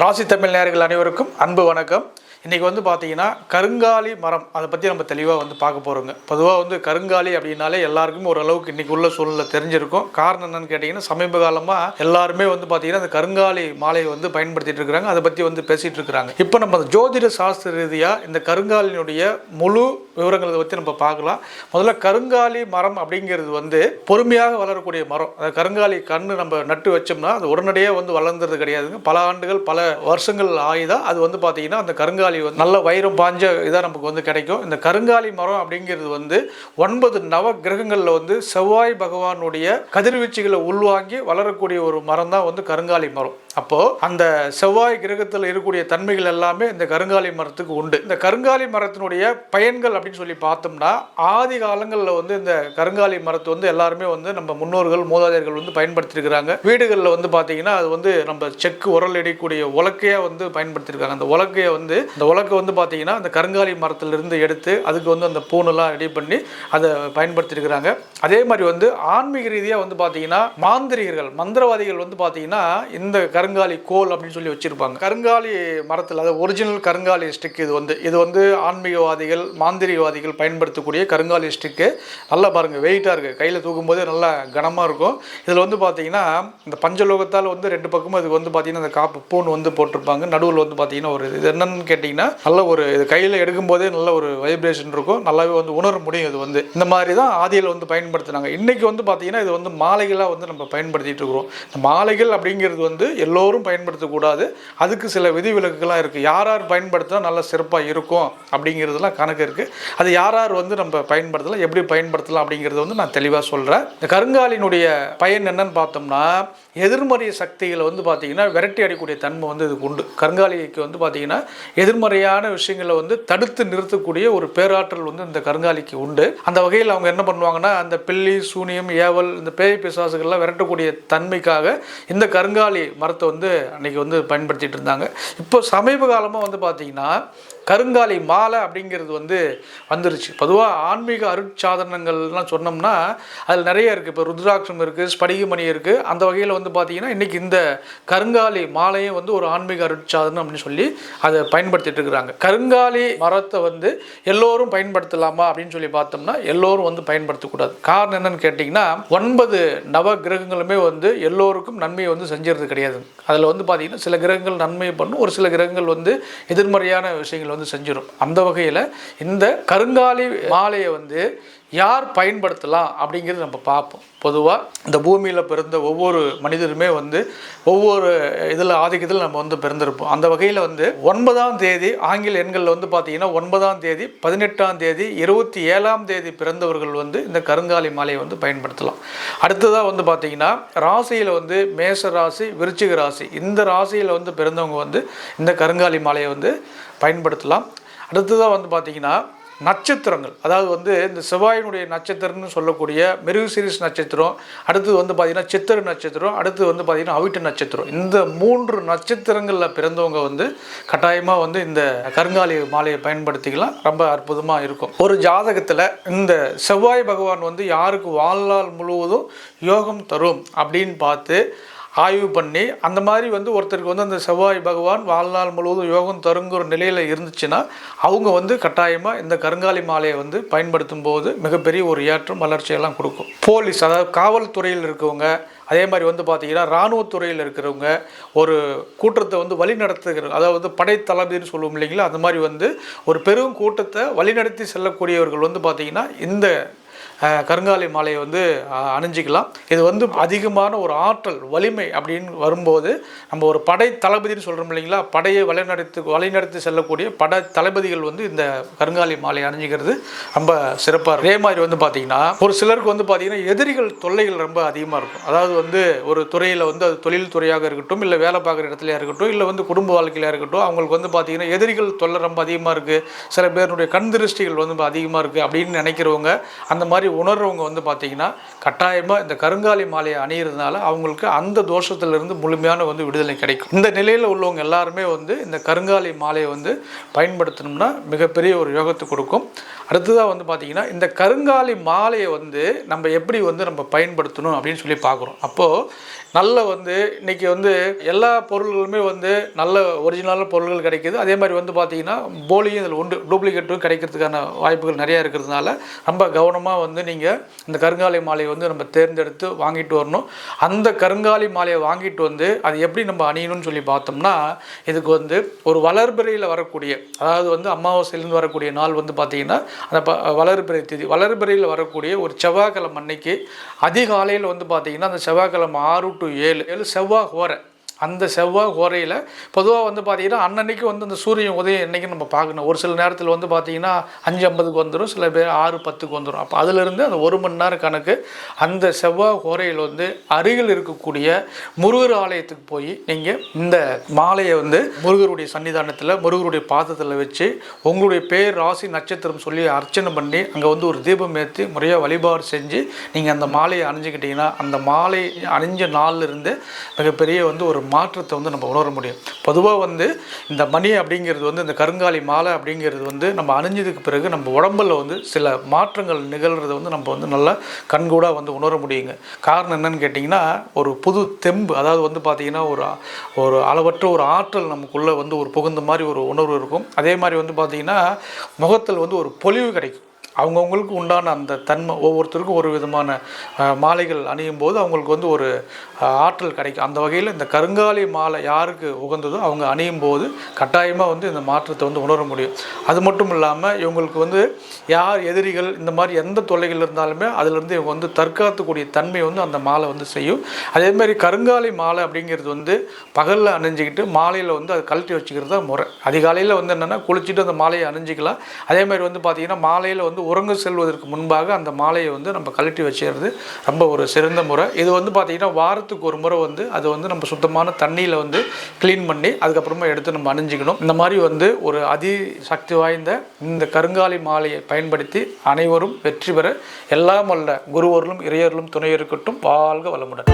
ராசி தமிழ் நேர்கள் அனைவருக்கும் அன்பு வணக்கம். இன்றைக்கி வந்து பார்த்தீங்கன்னா கருங்காலி மரம் அதை பற்றி நம்ம தெளிவாக வந்து பார்க்க போகிறோங்க பொதுவாக வந்து கருங்காலி அப்படின்னாலே எல்லாருக்கும் ஓரளவுக்கு இன்றைக்கி உள்ள சூழ்நிலை தெரிஞ்சிருக்கும். காரணம் என்னன்னு கேட்டிங்கன்னா சமீப காலமாக எல்லாருமே வந்து பார்த்தீங்கன்னா அந்த கருங்காலி மாலையை வந்து பயன்படுத்திட்டு இருக்கிறாங்க அதை பற்றி வந்து பேசிகிட்டு இருக்கிறாங்க இப்போ நம்ம ஜோதிட சாஸ்திர ரீதியாக இந்த கருங்காலினுடைய முழு விவரங்களை பற்றி நம்ம பார்க்கலாம். முதல்ல கருங்காலி மரம் அப்படிங்கிறது வந்து பொறுமையாக வளரக்கூடிய மரம். அந்த கருங்காலி கன்று நம்ம நட்டு வச்சோம்னா அது உடனடியாக வந்து வளர்ந்துறது கிடையாதுங்க. பல ஆண்டுகள் பல வருஷங்கள் ஆகிதான் அது வந்து பார்த்தீங்கன்னா அந்த கருங்காலி வந்து நல்ல வைரம் பாஞ்ச இதாக நமக்கு வந்து கிடைக்கும். இந்த கருங்காலி மரம் அப்படிங்கிறது வந்து ஒன்பது நவ கிரகங்களில் வந்து செவ்வாய் பகவானுடைய கதிர்வீச்சுகளை உள்வாங்கி வளரக்கூடிய ஒரு மரம் தான் வந்து கருங்காலி மரம். அப்போது அந்த செவ்வாய் கிரகத்தில் இருக்கக்கூடிய தன்மைகள் எல்லாமே இந்த கருங்காலி மரத்துக்கு உண்டு. இந்த கருங்காலி மரத்தினுடைய பயன்கள் அப்படின்னு சொல்லி பார்த்தோம்னா ஆதி காலங்களில் வந்து இந்த கருங்காலி மரத்தை வந்து எல்லாருமே வந்து நம்ம முன்னோர்கள் மூதாதையர்கள் வந்து பயன்படுத்தியிருக்கிறாங்க வீடுகளில் வந்து பார்த்தீங்கன்னா அது வந்து நம்ம செக்கு உரல் அடிக்கக்கூடிய உலக்கையாக வந்து பயன்படுத்தியிருக்காங்க அந்த உலக்கையை வந்து இந்த உலக்கை வந்து பார்த்தீங்கன்னா அந்த கருங்காலி மரத்திலிருந்து எடுத்து அதுக்கு வந்து அந்த பூனெல்லாம் ரெடி பண்ணி அதை பயன்படுத்தியிருக்கிறாங்க அதே மாதிரி வந்து ஆன்மீக ரீதியாக வந்து பார்த்தீங்கன்னா மாந்திரிகர்கள் மந்திரவாதிகள் வந்து பார்த்தீங்கன்னா இந்த கருங்காலி கோல் அப்படின்னு சொல்லி வச்சுருப்பாங்க. கருங்காலி மரத்தில் அதாவது ஒரிஜினல் கருங்காலி ஸ்டிக் இது வந்து இது வந்து ஆன்மீகவாதிகள் மாந்திரிகவாதிகள் பயன்படுத்தக்கூடிய கருங்காலி ஸ்டிக்கு நல்லா பாருங்கள் வெயிட்டாக இருக்குது கையில் தூக்கும்போது நல்லா கனமாக இருக்கும். இதில் வந்து பார்த்தீங்கன்னா இந்த பஞ்சலோகத்தால் வந்து ரெண்டு பக்கமும் இதுக்கு வந்து பார்த்தீங்கன்னா இந்த காப்பு பூன் வந்து போட்டிருப்பாங்க. நடுவில் வந்து பார்த்தீங்கன்னா ஒரு இது என்னன்னு கேட்டிங்கன்னா நல்ல ஒரு இது கையில் எடுக்கும்போதே நல்ல ஒரு வைப்ரேஷன் இருக்கும். நல்லாவே வந்து உணர முடியும் இது வந்து. இந்த மாதிரி தான் ஆதியில் வந்து பயன்படுத்தினாங்க. இன்றைக்கி வந்து பார்த்தீங்கன்னா இது வந்து மாலைகளாக வந்து நம்ம பயன்படுத்திகிட்டு இருக்கிறோம். இந்த மாலைகள் அப்படிங்கிறது வந்து எல்லோரும் பயன்படுத்தக்கூடாது. அதுக்கு சில விதிவிலக்குகள்லாம் இருக்குது யார் யார் பயன்படுத்தினா நல்ல சிறப்பாக இருக்கும் அப்படிங்கிறதுலாம் கணக்கு இருக்குது அது யார் யார் வந்து நம்ம பயன்படுத்தலாம் எப்படி பயன்படுத்தலாம் அப்படிங்கிறத வந்து நான் தெளிவாக சொல்கிறேன் இந்த கருங்காலினுடைய பயன் என்னன்னு பார்த்தோம்னா எதிர்மறை சக்திகளை வந்து பார்த்தீங்கன்னா விரட்டி அடிக்கூடிய தன்மை வந்து இதுக்கு உண்டு. கருங்காலிக்கு வந்து பார்த்தீங்கன்னா எதிர்மறையான விஷயங்களை வந்து தடுத்து நிறுத்தக்கூடிய ஒரு பேராற்றல் வந்து இந்த கருங்காலிக்கு உண்டு. அந்த வகையில் அவங்க என்ன பண்ணுவாங்கன்னா அந்த பில்லி சூனியம் ஏவல் இந்த பேய் பிசாசுகள்லாம் விரட்டக்கூடிய தன்மைக்காக இந்த கருங்காலி மரத்தை வந்து அன்றைக்கி வந்து பயன்படுத்திகிட்டு இருந்தாங்க. இப்போ சமீப காலமாக வந்து பார்த்தீங்கன்னா கருங்காலி மாலை அப்படிங்கிறது வந்து வந்துருச்சு. பொதுவாக ஆன்மீக அருட்சாதனங்கள்லாம் சொன்னோம்னா அதில் நிறைய இருக்குது இப்போ ருத்ராட்சம் இருக்குது ஸ்படிகமணி இருக்குது அந்த வகையில் வந்து பார்த்திங்கன்னா இன்றைக்கி இந்த கருங்காலி மாலையும் வந்து ஒரு ஆன்மீக அருட்சாதனம் அப்படின்னு சொல்லி அதை பயன்படுத்திட்டு இருக்கிறாங்க. கருங்காலி மரத்தை வந்து எல்லோரும் பயன்படுத்தலாமா அப்படின்னு சொல்லி பார்த்தோம்னா எல்லோரும் வந்து பயன்படுத்தக்கூடாது காரணம் என்னன்னு கேட்டிங்கன்னா ஒன்பது நவ கிரகங்களுமே வந்து எல்லோருக்கும் நன்மையை வந்து செஞ்சுறது கிடையாது. அதில் வந்து பார்த்தீங்கன்னா சில கிரகங்கள் நன்மையை பண்ணும் ஒரு சில கிரகங்கள் வந்து எதிர்மறையான விஷயங்கள் வந்து செஞ்சிடும் அந்த வகையில் இந்த கருங்காலி மாலையை வந்து யார் பயன்படுத்தலாம் அப்படிங்கிறது நம்ம பார்ப்போம். பொதுவாக இந்த பூமியில் பிறந்த ஒவ்வொரு மனிதருமே வந்து ஒவ்வொரு இதில் ஆதிக்கத்தில் நம்ம வந்து பிறந்திருப்போம். அந்த வகையில் வந்து ஒன்பதாம் தேதி ஆங்கில எண்களில் வந்து பார்த்தீங்கன்னா ஒன்பதாம் தேதி பதினெட்டாம் தேதி இருபத்தி ஏழாம் தேதி பிறந்தவர்கள் வந்து இந்த கருங்காலி மாலையை வந்து பயன்படுத்தலாம். அடுத்ததாக வந்து பார்த்தீங்கன்னா ராசியில் வந்து மேச ராசி விருச்சிக ராசி. இந்த ராசியில் வந்து பிறந்தவங்க வந்து இந்த கருங்காலி மாலையை வந்து பயன்படுத்தலாம். அடுத்ததாக வந்து பார்த்தீங்கன்னா நட்சத்திரங்கள். அதாவது வந்து இந்த செவ்வாயினுடைய நட்சத்திரம்னு சொல்லக்கூடிய மிருகசிரிஸ் நட்சத்திரம் அடுத்தது வந்து பார்த்திங்கன்னா சித்திர நட்சத்திரம் அடுத்து வந்து பார்த்திங்கன்னா அவிட்ட நட்சத்திரம். இந்த மூன்று நட்சத்திரங்களில் பிறந்தவங்க வந்து கட்டாயமாக வந்து இந்த கருங்காலி மாலையை பயன்படுத்திக்கலாம். ரொம்ப அற்புதமாக இருக்கும். ஒரு ஜாதகத்தில் இந்த செவ்வாய் பகவான் வந்து யாருக்கு வாழ்நாள் முழுவதும் யோகம் தரும் அப்படின்னு பார்த்து ஆய்வு பண்ணி அந்த மாதிரி வந்து ஒருத்தருக்கு வந்து அந்த செவ்வாய் பகவான் வாழ்நாள் முழுவதும் யோகம் தருங்கிற நிலையில் இருந்துச்சுன்னா அவங்க வந்து கட்டாயமாக இந்த கருங்காலி மாலையை வந்து பயன்படுத்தும் போது மிகப்பெரிய ஒரு ஏற்றம் வளர்ச்சியெல்லாம் கொடுக்கும். போலீஸ் அதாவது காவல்துறையில் இருக்கவங்க அதே மாதிரி வந்து பார்த்திங்கன்னா இராணுவத்துறையில் இருக்கிறவங்க ஒரு கூட்டத்தை வந்து வழி நடத்துகிற அதாவது படைத்தளபதினு சொல்லுவோம் இல்லைங்களா அந்த மாதிரி வந்து ஒரு பெரும் கூட்டத்தை வழிநடத்தி செல்லக்கூடியவர்கள் வந்து பார்த்திங்கன்னா இந்த கருங்காலி மாலையை வந்து அணிஞ்சிக்கலாம். இது வந்து அதிகமான ஒரு ஆற்றல் வலிமை அப்படின்னு வரும்போது நம்ம ஒரு படை தளபதினு சொல்கிறோம் இல்லைங்களா? படையை வழிநடத்து வழிநடத்தி செல்லக்கூடிய படை தளபதிகள் வந்து இந்த கருங்காலி மாலை அணிஞ்சிக்கிறது ரொம்ப சிறப்பாக இருக்கும். அதே மாதிரி வந்து பார்த்தீங்கன்னா ஒரு சிலருக்கு வந்து பார்த்தீங்கன்னா எதிரிகள் தொல்லைகள் ரொம்ப அதிகமாக இருக்கும். அதாவது வந்து ஒரு துறையில் வந்து அது தொழில் துறையாக இருக்கட்டும் இல்லை வேலை பார்க்குற இடத்துலையாக இருக்கட்டும் இல்லை வந்து குடும்ப வாழ்க்கையில இருக்கட்டும் அவங்களுக்கு வந்து பார்த்தீங்கன்னா எதிரிகள் தொல்லை ரொம்ப அதிகமாக இருக்குது சில பேருடைய கண் திருஷ்டிகள் வந்து அதிகமாக இருக்குது அப்படின்னு நினைக்கிறவங்க அந்த மாதிரி மாதிரி உணர்றவங்க வந்து பார்த்திங்கன்னா கட்டாயமாக இந்த கருங்காலி மாலையை அணியிறதுனால அவங்களுக்கு அந்த தோஷத்திலிருந்து முழுமையான வந்து விடுதலை கிடைக்கும். இந்த நிலையில் உள்ளவங்க எல்லாருமே வந்து இந்த கருங்காலி மாலையை வந்து பயன்படுத்தணும்னா மிகப்பெரிய ஒரு யோகத்தை கொடுக்கும். அடுத்ததாக வந்து பார்த்திங்கன்னா இந்த கருங்காலி மாலையை வந்து நம்ம எப்படி வந்து நம்ம பயன்படுத்தணும் அப்படின்னு சொல்லி பார்க்குறோம். அப்போது நல்ல வந்து இன்றைக்கி வந்து எல்லா பொருள்களுமே வந்து நல்ல ஒரிஜினலான பொருள்கள் கிடைக்கிது. அதே மாதிரி வந்து பார்த்திங்கன்னா போலியும் இதில் உண்டு. டூப்ளிகேட்டும் கிடைக்கிறதுக்கான வாய்ப்புகள் நிறையா இருக்கிறதுனால ரொம்ப கவனமாக வந்து நீங்கள் இந்த கருங்காலி மாலையை வந்து நம்ம தேர்ந்தெடுத்து வாங்கிட்டு வரணும். அந்த கருங்காலி மாலையை வாங்கிட்டு வந்து அது எப்படி நம்ம அணியணும்னு சொல்லி பார்த்தோம்னா இதுக்கு வந்து ஒரு வளர்பிறையில் வரக்கூடிய அதாவது வந்து அமாவாசையிலேருந்து வரக்கூடிய நாள் வந்து பார்த்திங்கன்னா அந்த ப வளர்பிறை திதி வளர்பிறையில் வரக்கூடிய ஒரு செவ்வாய்க்கிழமை அன்னைக்கு அதிகாலையில் வந்து பார்த்திங்கன்னா அந்த செவ்வாய்க்கிழமை ஆறு டு ஏழு ஏழு செவ்வாய் ஓரை அந்த செவ்வாய் கோரையில் பொதுவாக வந்து பார்த்திங்கன்னா அன்னன்னைக்கு வந்து அந்த சூரியன் உதயம் என்றைக்கு நம்ம பார்க்கணும். ஒரு சில நேரத்தில் வந்து பார்த்திங்கன்னா அஞ்சு ஐம்பதுக்கு வந்துடும் சில பேர் ஆறு பத்துக்கு வந்துடும் அப்போ அதிலிருந்து அந்த ஒரு மணி நேரம் கணக்கு அந்த செவ்வாய் கோரையில் வந்து அருகில் இருக்கக்கூடிய முருகர் ஆலயத்துக்கு போய் நீங்கள் இந்த மாலையை வந்து முருகருடைய சன்னிதானத்தில் முருகருடைய பாதத்தில் வச்சு உங்களுடைய பேர் ராசி நட்சத்திரம் சொல்லி அர்ச்சனை பண்ணி அங்கே வந்து ஒரு தீபம் ஏற்றி முறையாக வழிபாடு செஞ்சு நீங்கள் அந்த மாலையை அணிஞ்சிக்கிட்டிங்கன்னா அந்த மாலை அணிஞ்ச நாளிலிருந்து மிகப்பெரிய வந்து ஒரு மாற்றத்தை வந்து நம்ம உணர முடியும். பொதுவாக வந்து இந்த மணி அப்படிங்கிறது வந்து இந்த கருங்காலி மாலை அப்படிங்கிறது வந்து நம்ம அணிஞ்சதுக்கு பிறகு நம்ம உடம்புல வந்து சில மாற்றங்கள் நிகழ்கிறத வந்து நம்ம வந்து நல்லா கண்கூடாக வந்து உணர முடியுங்க. காரணம் என்னன்னு கேட்டிங்கன்னா ஒரு புது தெம்பு அதாவது வந்து பார்த்திங்கன்னா ஒரு ஒரு அளவற்ற ஒரு ஆற்றல் நமக்குள்ளே வந்து ஒரு புகுந்த மாதிரி ஒரு உணர்வு இருக்கும். அதே மாதிரி வந்து பார்த்திங்கன்னா முகத்தில் வந்து ஒரு பொலிவு கிடைக்கும். அவங்கவுங்களுக்கு உண்டான அந்த தன்மை ஒவ்வொருத்தருக்கும் ஒரு விதமான மாலைகள் அணியும் போது அவங்களுக்கு வந்து ஒரு ஆற்றல் கிடைக்கும். அந்த வகையில் இந்த கருங்காலி மாலை யாருக்கு உகந்ததோ அவங்க அணியும் போது கட்டாயமாக வந்து இந்த மாற்றத்தை வந்து உணர முடியும். அது மட்டும் இல்லாமல் இவங்களுக்கு வந்து யார் எதிரிகள் இந்த மாதிரி எந்த தொல்லைகள் இருந்தாலுமே அதிலிருந்து இவங்க வந்து தற்காத்துக்கூடிய தன்மை வந்து அந்த மாலை வந்து செய்யும். அதே மாதிரி கருங்காலி மாலை அப்படிங்கிறது வந்து பகலில் அணிஞ்சிக்கிட்டு மாலையில் வந்து அது கழட்டி வச்சுக்கிறது தான் முறை. அதிகாலையில் வந்து என்னென்னா குளிச்சுட்டு அந்த மாலையை அணிஞ்சிக்கலாம். அதே மாதிரி வந்து பார்த்திங்கன்னா மாலையில் வந்து உறங்க செல்வதற்கு முன்பாக அந்த மாலையை வந்து நம்ம கழட்டி வச்சுக்கிறது ரொம்ப ஒரு சிறந்த முறை. இது வந்து பார்த்திங்கன்னா வாரத்துக்கு ஒரு முறை வந்து அது வந்து நம்ம சுத்தமான தண்ணியில் வந்து க்ளீன் பண்ணி அதுக்கப்புறமா எடுத்து நம்ம அணிஞ்சிக்கணும். இந்த மாதிரி வந்து ஒரு அதி சக்தி வாய்ந்த இந்த கருங்காலி மாலையை பயன்படுத்தி அனைவரும் வெற்றி பெற எல்லாம் அல்ல குருவர்களும் இறையர்களும் துணை இருக்கட்டும். வாழ்க வளமுடன்.